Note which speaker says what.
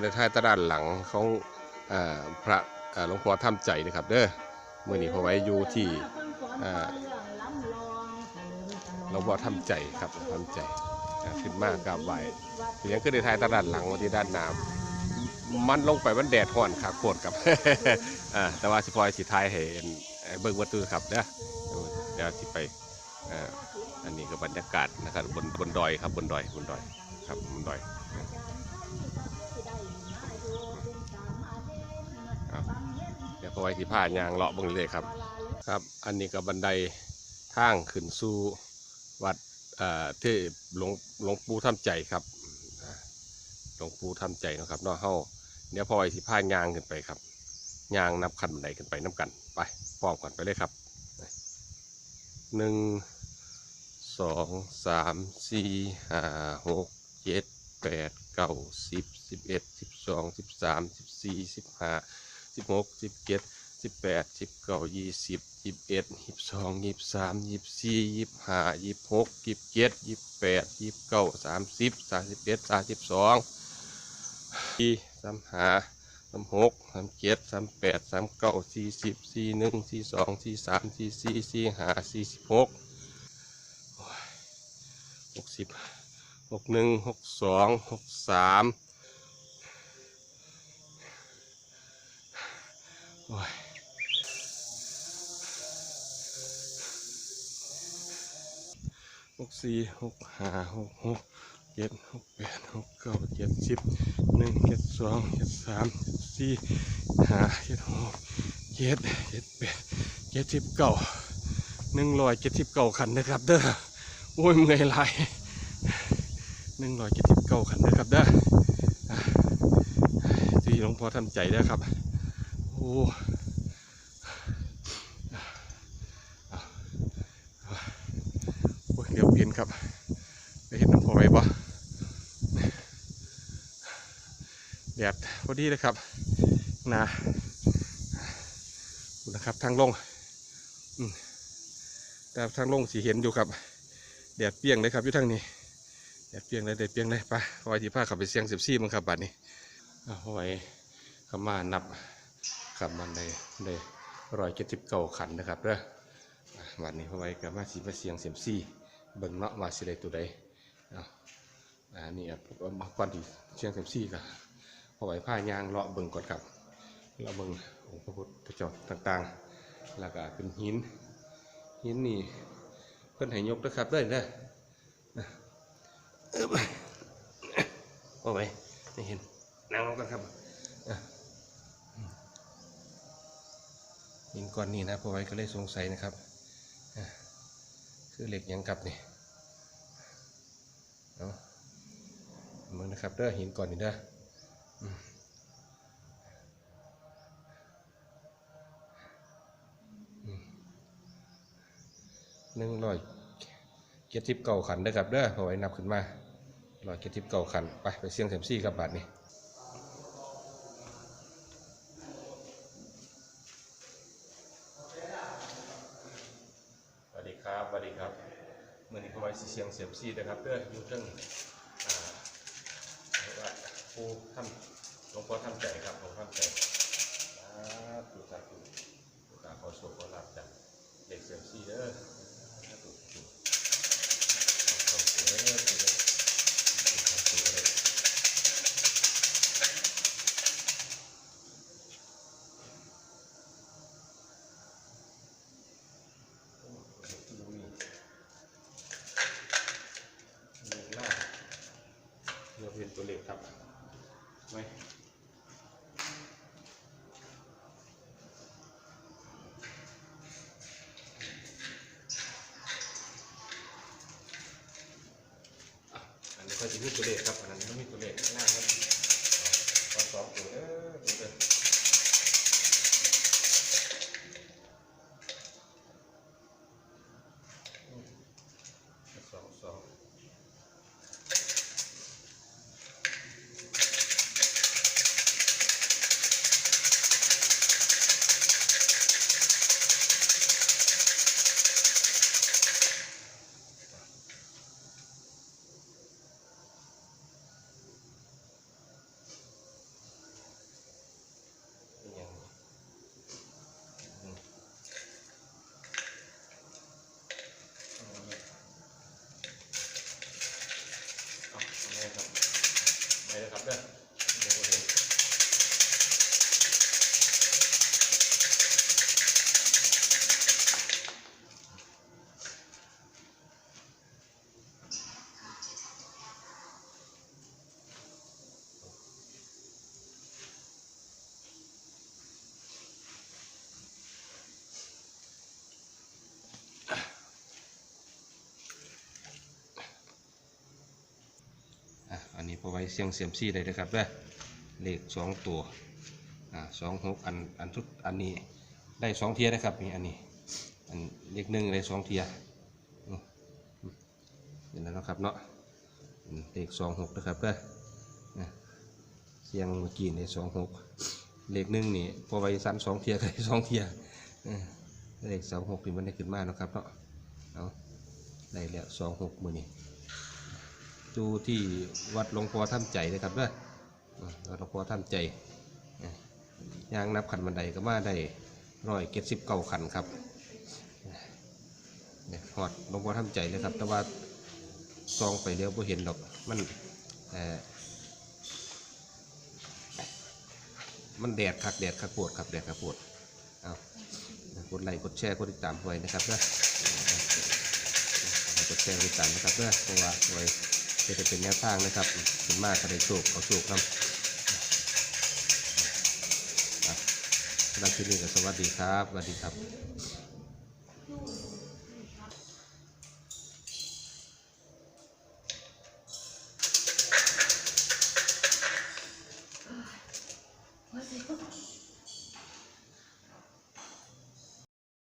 Speaker 1: ในท้ายตลาดหลังของอพระหลวงพ่อทำใจนะครับ เด้อเมื่อนี้พอไว้อยู่ที่หลวงพ่อทำใจครับทำใจขึ้นมากราบไหว้เสียงขึ้นในท้ายตลาดหลังวันที่ด้านน้ำมันลงไปมันแดดห่อนขาโคตรครับแต่ว่าสิพอยสิทายเห็นเอ่อเบิ่งวัตถุครับเด้อเดี๋ยวที่ไปอันนี้ก็บรรยากาศนะครับบนบนดอยครับบนดอยบนดอยครับบนดอย เดี๋ยวพอไว้ที่ผ้ายางเลาะเบังเลยครับ ครับ อันนี้ก็บันไดทางขึ้นสู่วัดที่หลวงหลวงปู่ทำใจครับหลวงปู่ทำใจนะครับนาะเฮาเดี๋ยวพอไว้ที่ผ้ายางขึ้นไปครับยางนับขั้นบันไดขึ้นไปน้กันไปพร้อมกันไปเลยครับหนึ่งสองสามสี่ห้าหกเจ็ดแปดเก้าสิบสิบเอ็ดสิบสองสิบสามสิบสี่สิบห้า สิบหกสิบเจ็ดสิบแปดสิบเก้ายี่สิบยี่สิบเอ็ดยี่สิบสองยี่สิบสามยี่สิบสี่ยี่สิบห้ายี่สิบหกยี่สิบเจ็ดยี่สิบแปดยี่สิบเก้าสามสิบสามสิบเอ็ดสามสิบสองสี่สามห้าสามหกสามเจ็ดสามแปดสามเก้าสี่สิบสี่หนึ่งสี่สองสี่สามสี่สี่สี่ห้าสี่สิบหกหกสิบหกหนึ่งหกสองหกสาม โอ้ยหกสี่หกห้าหกหกเจ็ดหกแปดหกเก้าเจ็ดสิบหนึ่งเจ็ดสองเจ็ดสามเจ็ดสี่ห้าเจ็ดหกเจ็ดเจ็ดแปดเจ็ดสิบเก้าหนึ่งร้อยเจ็ดสิบเก้าขันนะครับเด้อโอ้ยเมื่อยไหลายหนึ่งร้อยเจ็ดสิบเก้าขันนะครับเด้อที่หลวงพ่อทำใจเด้ครับ โอ้เดี๋ยวเห็นครับไปเห็นน้องพอไว้บ่แดดพอดีเลยครับนะดูนะครับทางลงอืมแต่ทางลงสีเห็นอยู่ครับแดดเปรียงเลยครับอยู่ทางนี้แดดเปรียงเลยแดดเปรียงเลยไปพอไว้ที่ผ้าขับไปเสียงสิบซี่มั้งครับบัดนี้เอาพอไว้ขมานับ ครับมันได้ได้ร้อยเจ็ดสิบเก้าขันนะครับเด้อะวันนี้พอไว้กับมาสีมาเสียงเสียมซี่เบิ่งเนาะว่าสิได้ตัวใดเอาอันนี้อ่ผมามาก่อนที่เสียงเสียมซี่ก็พอไว้ผ้ายางเลาะเบิ่งก่อนครับเลาะเบิ่งองค์พระพุทธเจ้าต่างๆ แล้วก็เป็นหินหินนี่เพิ่อนให้ยกนะครับเด้อเด้อเอิ้มพอไว้ให้เห็นนั่งลงกันครับ หินก้อนนี้นะพอไว้ก็เลยสงสัยนะครับ คือเหล็กยังกลับนี่เนาะมึงนะครับเด้อหินก้อนนี้เด้อหนึ่งร้อยเจ็ดสิบเก้าขันเด้ครับเด้อพอไว้นับขึ้นมาร้อยเจ็ดสิบเก้าขันไปไปเสี่ยงเซยมซี่กับบาทนี่ สวั สดีครับสวัสดีครับเมื่อนี้พอไว้สีเสียงเสียบซีนะครับเพื่ออยู่เรื่องว่าเรียกว่าผู้ทำหลวงพ่อทำใจครับหลวงพ่อทำใจสาธุสาตุ๊กตาขอโชคขอลาบจากเด็กเสียงซีเด้อ เราเป็นตัวเลขครับไว้อันนี้ก็จะมีตัวเลขครับ อันนั้นไม่มีตัวเลขข้างหน้าครับเอสองตัวเด้อตัวเดียว อะอันนี้พอไว้เสียงเสียมซี่ได้เลยครับเด้อเลขสองตัวอ่าสองหกอันอันทุดอันนี้ได้สองเทียนะครับนี่อันนี้อันเลขหนึ่งได้สองเทียอืมอืมเห็นแล้วนะครับเนาะเลขสองหกนะครับเด้อเสียงเมื่อกี้ในสองหกเลขหนึ่งนี่พอไว้สั้นสองเทียได้สองเทียเลขสองหกนี่มันได้ขึ้นมาเนะครับเนาะเอาได้แล้วสองหกมือนี่ ดูที่วัดหลวงพ่อท่านใจนะครับเด้ออ่าวัดหลวงพ่อท่านใจยางนับขันบันไดก็มาได้ร้อยเก็ดสิบเก้าขันครับเนี่ยหอดหลวงพ่อท่านใจเลยครับ แต่ว่าซองไปเลี้ยวไ่เห็นดอกมันเอ่อมันแดดคักแดดคักปวดครับแดดคักปวดเอากดไลค์กดแชร์กดติดตามไว้นะครับเด้อกดแชร์กดติดตามนะครับเด้อเพราะว่าไว้ จะได้เป็นแนวทางนะครับเป็นมากก็ได้โชคเอาโชคครับสำหรับที่นี่ก็สวัสดีครับสวัสดีครับ